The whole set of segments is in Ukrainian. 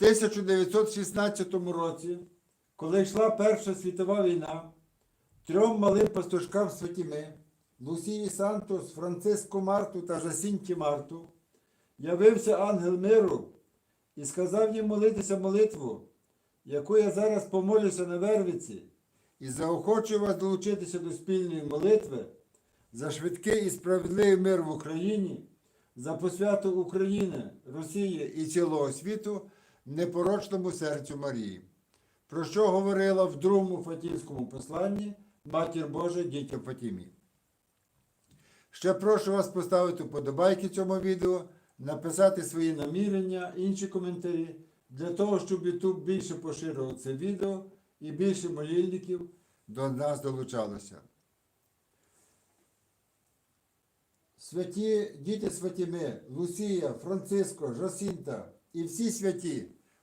1916 році, коли йшла Перша світова війна, трьом малим пастушкам Святіми, Лусії Сантос, Франциско Марту та Жасінті Марту, явився ангел миру і сказав їм молитися молитву, яку я зараз помолюся на Вервиці, і заохочую вас долучитися до спільної молитви за швидкий і справедливий мир в Україні, за посвяту України, Росії і цілого світу непорочному серцю Марії, про що говорила в другому Фатівському посланні Матір Божа дітям Фатімі. Ще прошу вас поставити вподобайки цьому відео, написати свої намірення, інші коментарі, для того, щоб YouTube більше поширював це відео і більше молільників до нас долучалося. Святі діти святіми, Лусія, Франциско, Жосінта і всі святі,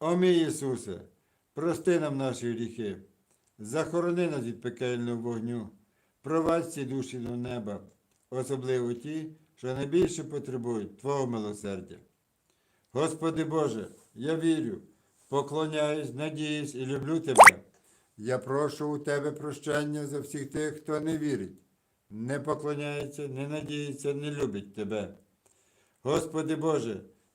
О мій Ісусе, прости нам наші гріхи, захорони нас від пекельного вогню, провадь ці душі до неба, особливо ті, що найбільше потребують Твого милосердя. Господи Боже, я вірю, поклоняюсь, надіюсь і люблю Тебе. Я прошу у Тебе прощення за всіх тих, хто не вірить, не поклоняється, не надіється, не любить Тебе. Господи Боже,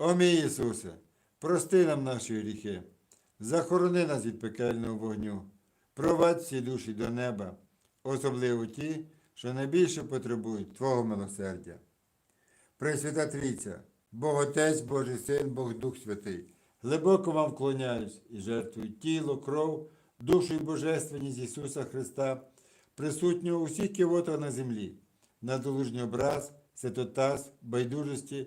О мій Ісусе, прости нам наші гріхи, захорони нас від пекельного вогню, провадь всі душі до неба, особливо ті, що найбільше потребують Твого милосердя. Пресвята Трійця, Бог Отець, Божий Син, Бог Дух Святий, глибоко вам вклоняюсь і жертвую тіло, кров, душу і божественність Ісуса Христа, присутнього у всіх кивотах на землі, на долужній образ, святотаз, байдужості,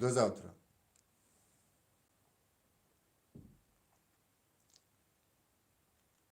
До завтра!